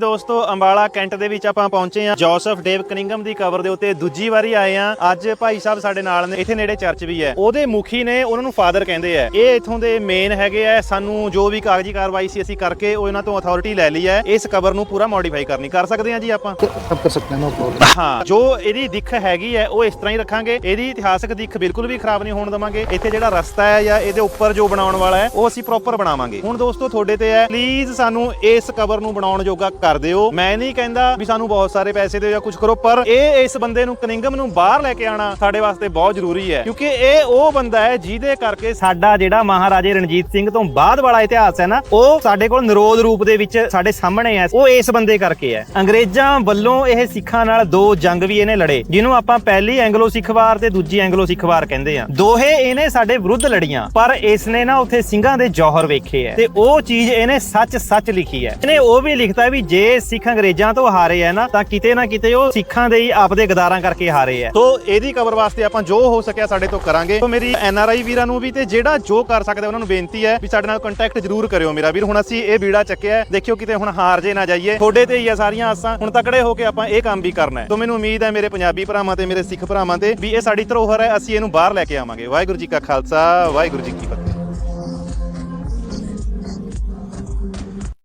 ਦੋਸਤੋ ਅੰਬਾਲਾ ਕੈਂਟ ਦੇ ਵਿੱਚ ਆਪਾਂ ਪਹੁੰਚੇ ਆ ਜੋਸਫ ਡੇਵ ਕਨਿੰਗਮ ਦੀ ਕਬਰ ਦੇ ਉੱਤੇ। ਦੂਜੀ ਵਾਰੀ ਆਏ ਆ ਅੱਜ ਭਾਈ ਸਾਹਿਬ ਸਾਡੇ ਨਾਲ ਨੇ। ਇੱਥੇ ਨੇੜੇ ਚਰਚ ਵੀ ਹੈ। ਉਹਦੇ ਮੁਖੀ ਨੇ ਉਹਨਾਂ ਨੂੰ ਫਾਦਰ ਕਹਿੰਦੇ ਆ। ਇਹ ਇਥੋਂ ਦੇ ਮੇਨ ਹੈਗੇ ਆ। ਸਾਨੂੰ ਜੋ ਵੀ ਕਾਗਜ਼ੀ ਕਾਰਵਾਈ ਸੀ ਅਸੀਂ ਕਰਕੇ ਉਹ ਇਹਨਾਂ ਤੋਂ ਅਥਾਰਟੀ ਲੈ ਲਈ ਹੈ। ਇਸ ਕਬਰ ਨੂੰ ਪੂਰਾ ਮੋਡੀਫਾਈ ਕਰਨੀ। ਕਰ ਸਕਦੇ ਆ ਜੀ ਆਪਾਂ? ਸਭ ਕਰ ਸਕਦੇ ਆ ਹਾਂ। ਜੋ ਇਹਦੀ ਦਿੱਖ ਹੈਗੀ ਹੈ ਉਹ ਇਸ ਤਰ੍ਹਾਂ ਹੀ ਰੱਖਾਂਗੇ। ਇਹਦੀ ਇਤਿਹਾਸਕ ਦਿੱਖ ਬਿਲਕੁਲ ਵੀ ਖਰਾਬ ਨਹੀਂ ਹੋਣ ਦਵਾਂਗੇ। ਇੱਥੇ ਜਿਹੜਾ ਰਸਤਾ ਹੈ ਜਾਂ ਇਹਦੇ ਉੱਪਰ ਜੋ ਬਣਾਉਣ ਵਾਲਾ ਹੈ ਉਹ ਅਸੀਂ ਪ੍ਰੋਪਰ ਬਣਾਵਾਂਗੇ। ਹੁਣ ਦੋਸਤੋ ਤੁਹਾਡੇ ਤੇ ਹੈ। ਪਲੀਜ਼ ਸਾਨੂੰ ਇਸ ਕਬਰ ਨੂੰ ਬਣਾਉਣ ਜੋਗਾ ਕਰ ਦਿਓ ਮੈਂ ਨਹੀਂ ਕਹਿੰਦਾ ਵੀ ਸਾਨੂੰ ਬਹੁਤ ਸਾਰੇ ਪੈਸੇ ਦਿਓ ਜਾਂ ਕੁਝ ਕਰੋ, ਪਰ ਇਹ ਇਸ ਬੰਦੇ ਨੂੰ, ਕਨਿੰਗਮ ਨੂੰ ਬਾਹਰ ਲੈ ਕੇ ਆਣਾ ਸਾਡੇ ਵਾਸਤੇ ਬਹੁਤ ਜ਼ਰੂਰੀ ਹੈ। ਕਿਉਂਕਿ ਇਹ ਉਹ ਬੰਦਾ ਹੈ ਜਿਹਦੇ ਕਰਕੇ ਸਾਡਾ ਜਿਹੜਾ ਮਹਾਰਾਜੇ ਰਣਜੀਤ ਸਿੰਘ ਤੋਂ ਬਾਅਦ ਵਾਲਾ ਇਤਿਹਾਸ ਹੈ ਨਾ, ਉਹ ਸਾਡੇ ਕੋਲ ਨਿਰੋਧ ਰੂਪ ਦੇ ਵਿੱਚ ਸਾਡੇ ਸਾਹਮਣੇ ਹੈ। ਉਹ ਇਸ ਬੰਦੇ ਕਰਕੇ ਹੈ। ਅੰਗਰੇਜ਼ਾਂ ਵੱਲੋਂ ਇਹ ਸਿੱਖਾਂ ਨਾਲ ਦੋ ਜੰਗ ਵੀ ਇਹਨੇ ਲੜੇ, ਜਿਹਨੂੰ ਆਪਾਂ ਪਹਿਲੀ ਐਂਗਲੋ ਸਿੱਖ ਵਾਰ ਤੇ ਦੂਜੀ ਐਂਗਲੋ ਸਿੱਖ ਵਾਰ ਕਹਿੰਦੇ ਆ ਦੋਹੇ ਇਹਨੇ ਸਾਡੇ ਵਿਰੁੱਧ ਲੜੀਆਂ, ਪਰ ਇਸ ਨੇ ਨਾ ਉੱਥੇ ਸਿੰਘਾਂ ਦੇ ਜੌਹਰ ਵੇਖੇ ਹੈ। ਤੇ ਉਹ ਚੀਜ਼ ਇਹਨੇ ਸੱਚ ਸੱਚ ਲਿਖੀ ਹੈ। ਇਹਨੇ ਉਹ ਵੀ ਲਿਖਤਾ ਵੀ ਜੇ ਸਿੱਖ ਅੰਗਰੇਜ਼ਾਂ ਤੋਂ ਹਾਰੇ ਆ ਨਾ, ਤਾਂ ਕਿਤੇ ਨਾ ਕਿਤੇ ਉਹ ਸਿੱਖਾਂ ਦੇ ਹੀ ਆਪਦੇ ਗਦਾਰਾਂ ਕਰਕੇ ਹਾਰੇ ਆ ਤੋਂ ਇਹਦੀ ਕਬਰ ਵਾਸਤੇ ਆਪਾਂ ਜੋ ਹੋ ਸਕਿਆ ਸਾਡੇ ਤੋਂ ਕਰਾਂਗੇ। ਤੋਂ ਮੇਰੀ ਐਨ ਆਰ ਆਈ ਵੀਰਾਂ ਨੂੰ ਵੀ ਤੇ ਜਿਹੜਾ ਜੋ ਕਰ ਸਕਦੇ ਉਹਨਾਂ ਨੂੰ ਬੇਨਤੀ ਹੈ ਵੀ ਸਾਡੇ ਨਾਲ ਕੰਟੈਕਟ ਜ਼ਰੂਰ ਕਰਿਓ ਮੇਰਾ ਵੀਰ। ਹੁਣ ਅਸੀਂ ਇਹ ਬੀੜਾ ਚੱਕਿਆ ਦੇਖਿਓ ਕਿਤੇ ਹੁਣ ਹਾਰ ਜੇ ਨਾ ਜਾਈਏ। ਤੁਹਾਡੇ ਤੇ ਹੀ ਆ ਸਾਰੀਆਂ ਆਸਾਂ, ਹੁਣ ਤਕੜੇ ਹੋ ਕੇ ਆਪਾਂ ਇਹ ਕੰਮ ਵੀ ਕਰਨਾ ਹੈ ਤੋਂ ਮੈਨੂੰ ਉਮੀਦ ਹੈ ਮੇਰੇ ਪੰਜਾਬੀ ਭਰਾਵਾਂ ਤੇ ਮੇਰੇ ਸਿੱਖ ਭਰਾਵਾਂ ਤੇ ਵੀ ਇਹ ਸਾਡੀ ਧਰੋਹਰ ਹੈ ਅਸੀਂ ਇਹਨੂੰ ਬਾਹਰ ਲੈ ਕੇ ਆਵਾਂਗੇ। ਵਾਹਿਗੁਰੂ ਜੀ ਕਾ ਖਾਲਸਾ, ਵਾਹਿਗੁਰੂ ਜੀ ਕੀ ਫਤਿਹ।